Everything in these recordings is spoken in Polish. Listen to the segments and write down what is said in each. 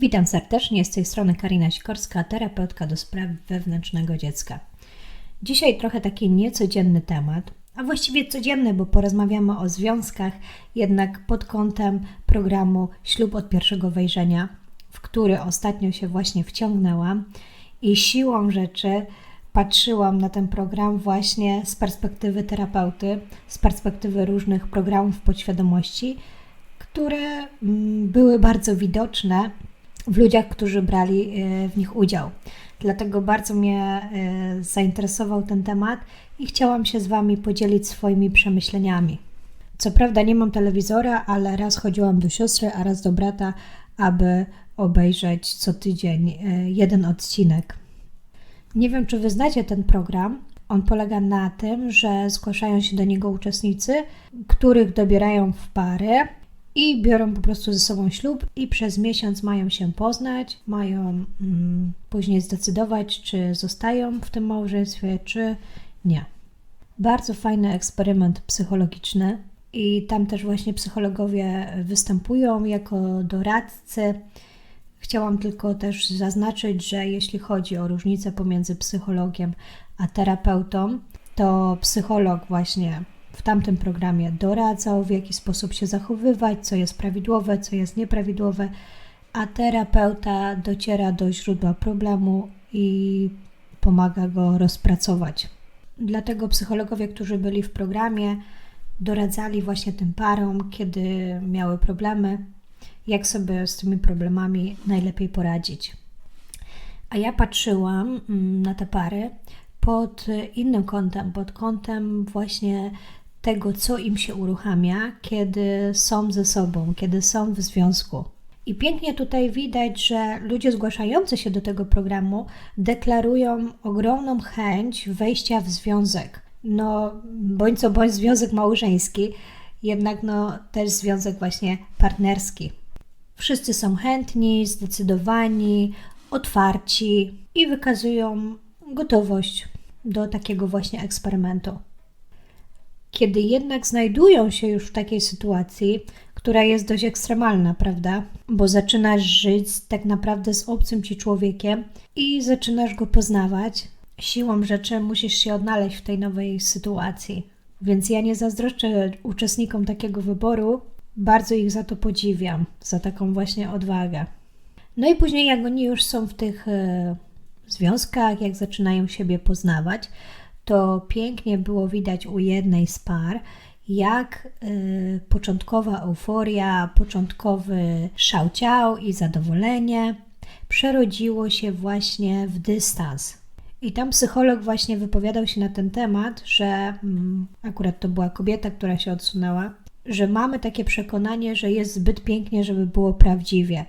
Witam serdecznie, z tej strony Karina Sikorska, terapeutka do spraw wewnętrznego dziecka. Dzisiaj trochę taki niecodzienny temat, a właściwie codzienny, bo porozmawiamy o związkach, jednak pod kątem programu Ślub od pierwszego wejrzenia, w który ostatnio się właśnie wciągnęłam i siłą rzeczy patrzyłam na ten program właśnie z perspektywy terapeuty, z perspektywy różnych programów podświadomości, które mm, były bardzo widoczne w ludziach, którzy brali e, w nich udział. Dlatego bardzo mnie e, zainteresował ten temat i chciałam się z Wami podzielić swoimi przemyśleniami. Co prawda nie mam telewizora, ale raz chodziłam do siostry, a raz do brata, aby obejrzeć co tydzień e, jeden odcinek. Nie wiem, czy wy znacie ten program. On polega na tym, że zgłaszają się do niego uczestnicy, których dobierają w pary i biorą po prostu ze sobą ślub i przez miesiąc mają się poznać, mają mm, później zdecydować, czy zostają w tym małżeństwie, czy nie. Bardzo fajny eksperyment psychologiczny i tam też właśnie psychologowie występują jako doradcy. Chciałam tylko też zaznaczyć, że jeśli chodzi o różnicę pomiędzy psychologiem a terapeutą, to psycholog właśnie w tamtym programie doradzał, w jaki sposób się zachowywać, co jest prawidłowe, co jest nieprawidłowe, a terapeuta dociera do źródła problemu i pomaga go rozpracować. Dlatego psychologowie, którzy byli w programie, doradzali właśnie tym parom, kiedy miały problemy, jak sobie z tymi problemami najlepiej poradzić. A ja patrzyłam mm, na te pary pod innym kątem, pod kątem właśnie tego, co im się uruchamia, kiedy są ze sobą, kiedy są w związku. I pięknie tutaj widać, że ludzie zgłaszający się do tego programu deklarują ogromną chęć wejścia w związek. No, bądź co bądź związek małżeński, jednak no też związek właśnie partnerski. Wszyscy są chętni, zdecydowani, otwarci i wykazują gotowość do takiego właśnie eksperymentu. Kiedy jednak znajdują się już w takiej sytuacji, która jest dość ekstremalna, prawda? Bo zaczynasz żyć tak naprawdę z obcym ci człowiekiem i zaczynasz go poznawać. Siłą rzeczy musisz się odnaleźć w tej nowej sytuacji. Więc ja nie zazdroszczę uczestnikom takiego wyboru, bardzo ich za to podziwiam, za taką właśnie odwagę. No i później, jak oni już są w tych e, związkach, jak zaczynają siebie poznawać, to pięknie było widać u jednej z par, jak y, początkowa euforia, początkowy szałciał i zadowolenie przerodziło się właśnie w dystans. I tam psycholog właśnie wypowiadał się na ten temat, że mm, akurat to była kobieta, która się odsunęła, że mamy takie przekonanie, że jest zbyt pięknie, żeby było prawdziwie.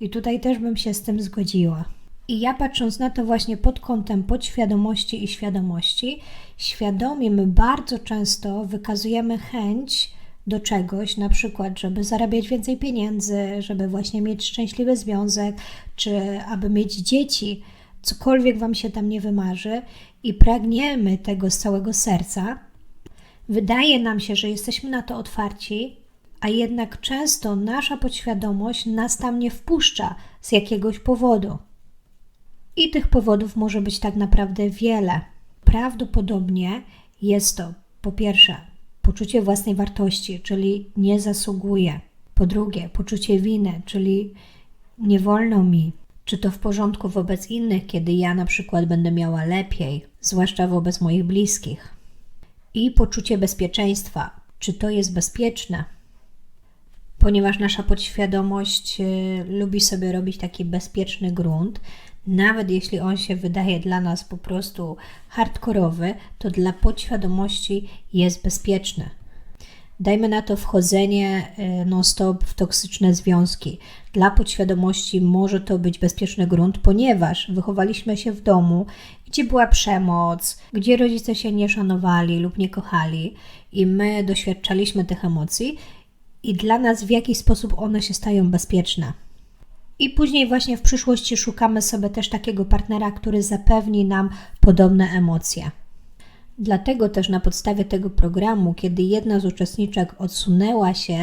I tutaj też bym się z tym zgodziła. I ja patrząc na to właśnie pod kątem podświadomości i świadomości, świadomie my bardzo często wykazujemy chęć do czegoś, na przykład, żeby zarabiać więcej pieniędzy, żeby właśnie mieć szczęśliwy związek, czy aby mieć dzieci, cokolwiek Wam się tam nie wymarzy i pragniemy tego z całego serca. Wydaje nam się, że jesteśmy na to otwarci, a jednak często nasza podświadomość nas tam nie wpuszcza z jakiegoś powodu. I tych powodów może być tak naprawdę wiele. Prawdopodobnie jest to po pierwsze poczucie własnej wartości, czyli nie zasługuję. Po drugie, poczucie winy, czyli nie wolno mi, czy to w porządku wobec innych, kiedy ja na przykład będę miała lepiej, zwłaszcza wobec moich bliskich. I poczucie bezpieczeństwa, czy to jest bezpieczne, ponieważ nasza podświadomość y, lubi sobie robić taki bezpieczny grunt, nawet jeśli on się wydaje dla nas po prostu hardkorowy, to dla podświadomości jest bezpieczny. Dajmy na to wchodzenie y, non-stop w toksyczne związki. Dla podświadomości może to być bezpieczny grunt, ponieważ wychowaliśmy się w domu, gdzie była przemoc, gdzie rodzice się nie szanowali lub nie kochali, i my doświadczaliśmy tych emocji, i dla nas w jakiś sposób one się stają bezpieczne. I później właśnie w przyszłości szukamy sobie też takiego partnera, który zapewni nam podobne emocje. Dlatego też na podstawie tego programu, kiedy jedna z uczestniczek odsunęła się,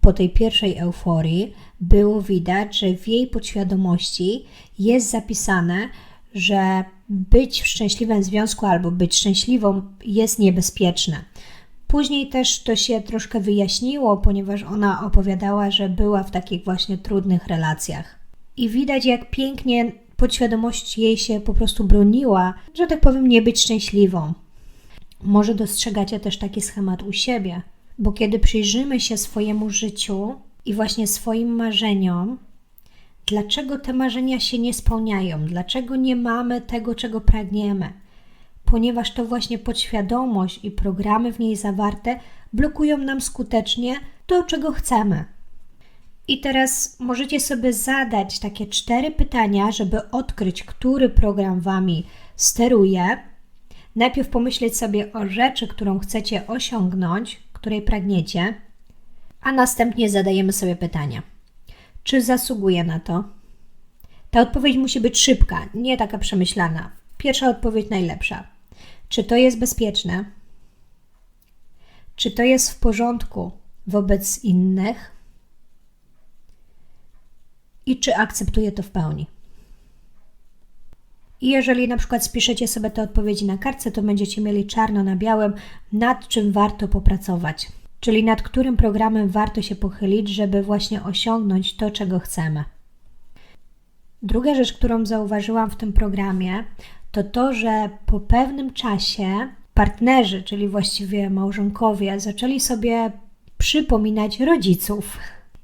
po tej pierwszej euforii było widać, że w jej podświadomości jest zapisane, że być w szczęśliwym związku albo być szczęśliwą jest niebezpieczne. Później też to się troszkę wyjaśniło, ponieważ ona opowiadała, że była w takich właśnie trudnych relacjach. I widać, jak pięknie podświadomość jej się po prostu broniła, że tak powiem, nie być szczęśliwą. Może dostrzegacie też taki schemat u siebie, bo kiedy przyjrzymy się swojemu życiu i właśnie swoim marzeniom, dlaczego te marzenia się nie spełniają, dlaczego nie mamy tego, czego pragniemy, ponieważ to właśnie podświadomość i programy w niej zawarte blokują nam skutecznie to, czego chcemy. I teraz możecie sobie zadać takie cztery pytania, żeby odkryć, który program wami steruje. Najpierw pomyśleć sobie o rzeczy, którą chcecie osiągnąć, której pragniecie, a następnie zadajemy sobie pytania. Czy zasługuje na to? Ta odpowiedź musi być szybka, nie taka przemyślana. Pierwsza odpowiedź najlepsza. Czy to jest bezpieczne? Czy to jest w porządku wobec innych? I czy akceptuję to w pełni? I jeżeli na przykład spiszecie sobie te odpowiedzi na kartce, to będziecie mieli czarno na białym, nad czym warto popracować, czyli nad którym programem warto się pochylić, żeby właśnie osiągnąć to, czego chcemy. Druga rzecz, którą zauważyłam w tym programie, to to, że po pewnym czasie partnerzy, czyli właściwie małżonkowie, zaczęli sobie przypominać rodziców.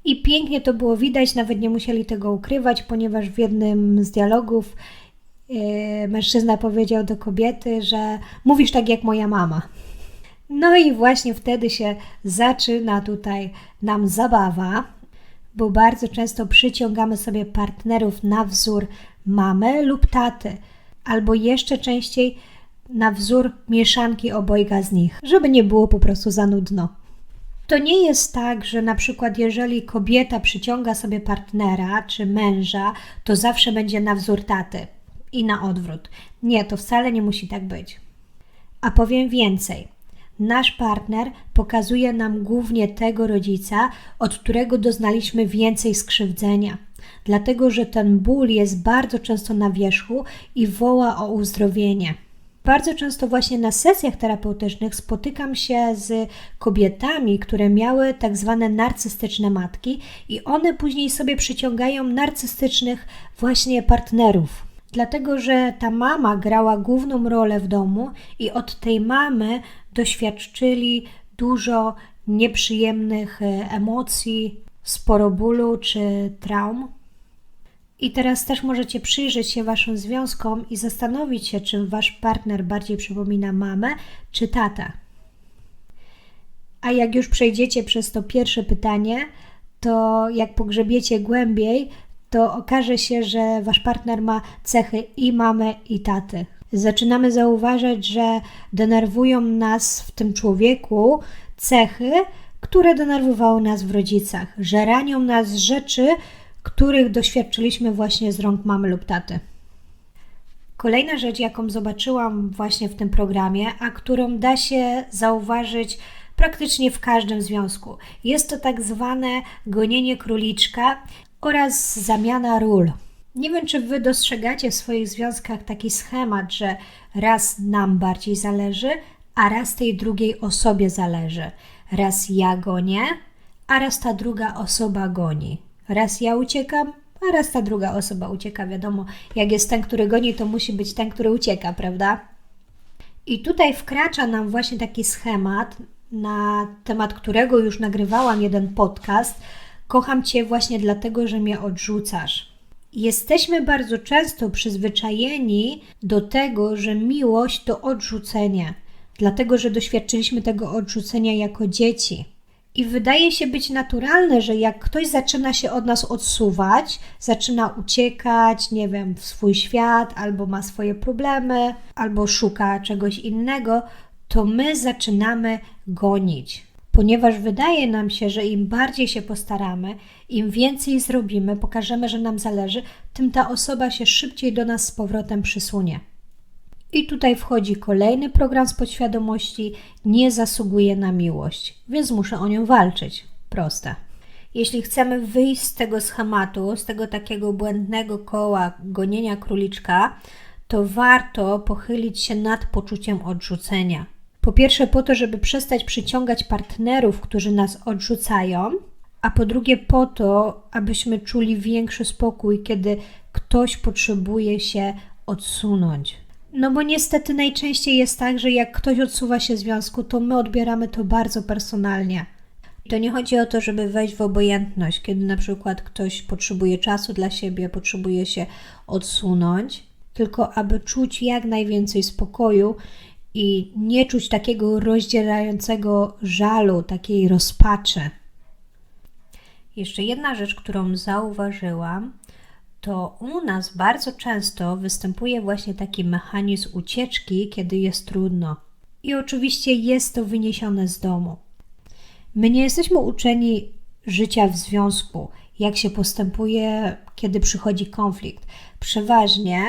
I pięknie to było widać, nawet nie musieli tego ukrywać, ponieważ w jednym z dialogów yy, mężczyzna powiedział do kobiety, że mówisz tak jak moja mama. No i właśnie wtedy się zaczyna tutaj nam zabawa, bo bardzo często przyciągamy sobie partnerów na wzór mamy lub taty albo jeszcze częściej na wzór mieszanki obojga z nich, żeby nie było po prostu za nudno. To nie jest tak, że na przykład jeżeli kobieta przyciąga sobie partnera czy męża, to zawsze będzie na wzór taty i na odwrót. Nie, to wcale nie musi tak być. A powiem więcej. Nasz partner pokazuje nam głównie tego rodzica, od którego doznaliśmy więcej skrzywdzenia dlatego że ten ból jest bardzo często na wierzchu i woła o uzdrowienie. Bardzo często właśnie na sesjach terapeutycznych spotykam się z kobietami, które miały tak zwane narcystyczne matki i one później sobie przyciągają narcystycznych właśnie partnerów. Dlatego, że ta mama grała główną rolę w domu i od tej mamy doświadczyli dużo nieprzyjemnych e, emocji, sporo bólu czy traum. I teraz też możecie przyjrzeć się Waszym związkom i zastanowić się, czy Wasz partner bardziej przypomina mamę czy tata. A jak już przejdziecie przez to pierwsze pytanie, to jak pogrzebiecie głębiej, to okaże się, że Wasz partner ma cechy i mamy, i taty. Zaczynamy zauważać, że denerwują nas w tym człowieku cechy, które denerwowały nas w rodzicach, że ranią nas rzeczy, których doświadczyliśmy właśnie z rąk mamy lub taty. Kolejna rzecz, jaką zobaczyłam właśnie w tym programie, a którą da się zauważyć praktycznie w każdym związku, jest to tak zwane gonienie króliczka oraz zamiana ról. Nie wiem, czy Wy dostrzegacie w swoich związkach taki schemat, że raz nam bardziej zależy, a raz tej drugiej osobie zależy. Raz ja gonię, a raz ta druga osoba goni. Raz ja uciekam, a raz ta druga osoba ucieka. Wiadomo, jak jest ten, który goni, to musi być ten, który ucieka, prawda? I tutaj wkracza nam właśnie taki schemat, na temat którego już nagrywałam jeden podcast. Kocham Cię właśnie dlatego, że mnie odrzucasz. Jesteśmy bardzo często przyzwyczajeni do tego, że miłość to odrzucenie, dlatego że doświadczyliśmy tego odrzucenia jako dzieci. I wydaje się być naturalne, że jak ktoś zaczyna się od nas odsuwać, zaczyna uciekać, nie wiem, w swój świat, albo ma swoje problemy, albo szuka czegoś innego, to my zaczynamy gonić. Ponieważ wydaje nam się, że im bardziej się postaramy, im więcej zrobimy, pokażemy, że nam zależy, tym ta osoba się szybciej do nas z powrotem przysunie. I tutaj wchodzi kolejny program z podświadomości, nie zasługuje na miłość, więc muszę o nią walczyć. Proste. Jeśli chcemy wyjść z tego schematu, z tego takiego błędnego koła gonienia króliczka, to warto pochylić się nad poczuciem odrzucenia. Po pierwsze, po to, żeby przestać przyciągać partnerów, którzy nas odrzucają, a po drugie, po to, abyśmy czuli większy spokój, kiedy ktoś potrzebuje się odsunąć. No bo niestety najczęściej jest tak, że jak ktoś odsuwa się związku, to my odbieramy to bardzo personalnie. To nie chodzi o to, żeby wejść w obojętność, kiedy na przykład ktoś potrzebuje czasu dla siebie, potrzebuje się odsunąć, tylko aby czuć jak najwięcej spokoju i nie czuć takiego rozdzielającego żalu, takiej rozpaczy. Jeszcze jedna rzecz, którą zauważyłam, to u nas bardzo często występuje właśnie taki mechanizm ucieczki, kiedy jest trudno. I oczywiście jest to wyniesione z domu. My nie jesteśmy uczeni życia w związku, jak się postępuje, kiedy przychodzi konflikt. Przeważnie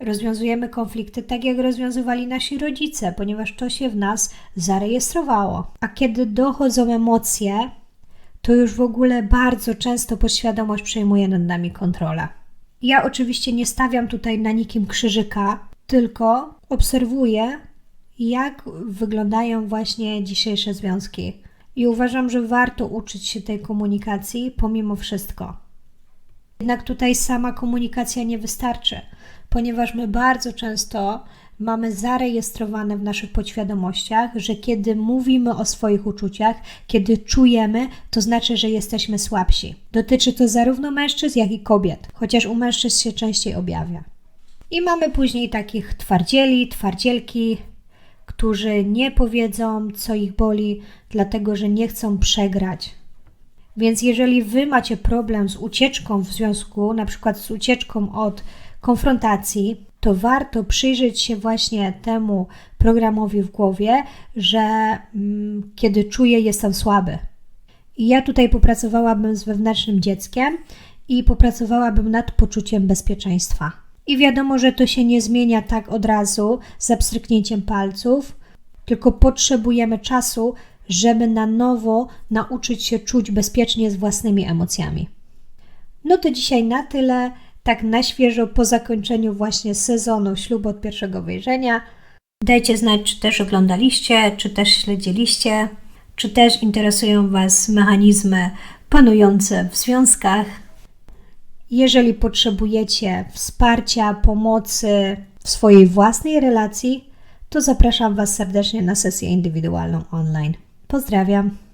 rozwiązujemy konflikty tak, jak rozwiązywali nasi rodzice, ponieważ to się w nas zarejestrowało. A kiedy dochodzą emocje, to już w ogóle bardzo często podświadomość przejmuje nad nami kontrolę. Ja oczywiście nie stawiam tutaj na nikim krzyżyka, tylko obserwuję, jak wyglądają właśnie dzisiejsze związki. I uważam, że warto uczyć się tej komunikacji pomimo wszystko. Jednak tutaj sama komunikacja nie wystarczy, ponieważ my bardzo często mamy zarejestrowane w naszych podświadomościach, że kiedy mówimy o swoich uczuciach, kiedy czujemy, to znaczy, że jesteśmy słabsi. Dotyczy to zarówno mężczyzn, jak i kobiet, chociaż u mężczyzn się częściej objawia. I mamy później takich twardzieli, twardzielki, którzy nie powiedzą, co ich boli, dlatego że nie chcą przegrać. Więc jeżeli wy macie problem z ucieczką w związku, na przykład z ucieczką od konfrontacji, to warto przyjrzeć się właśnie temu programowi w głowie, że mm, kiedy czuję, jestem słaby. I ja tutaj popracowałabym z wewnętrznym dzieckiem i popracowałabym nad poczuciem bezpieczeństwa. I wiadomo, że to się nie zmienia tak od razu, z pstryknięciem palców, tylko potrzebujemy czasu, żeby na nowo nauczyć się czuć bezpiecznie z własnymi emocjami. No to dzisiaj na tyle tak na świeżo po zakończeniu właśnie sezonu ślubu od pierwszego wejrzenia. Dajcie znać, czy też oglądaliście, czy też śledziliście, czy też interesują Was mechanizmy panujące w związkach. Jeżeli potrzebujecie wsparcia, pomocy w swojej własnej relacji, to zapraszam Was serdecznie na sesję indywidualną online. Pozdrawiam.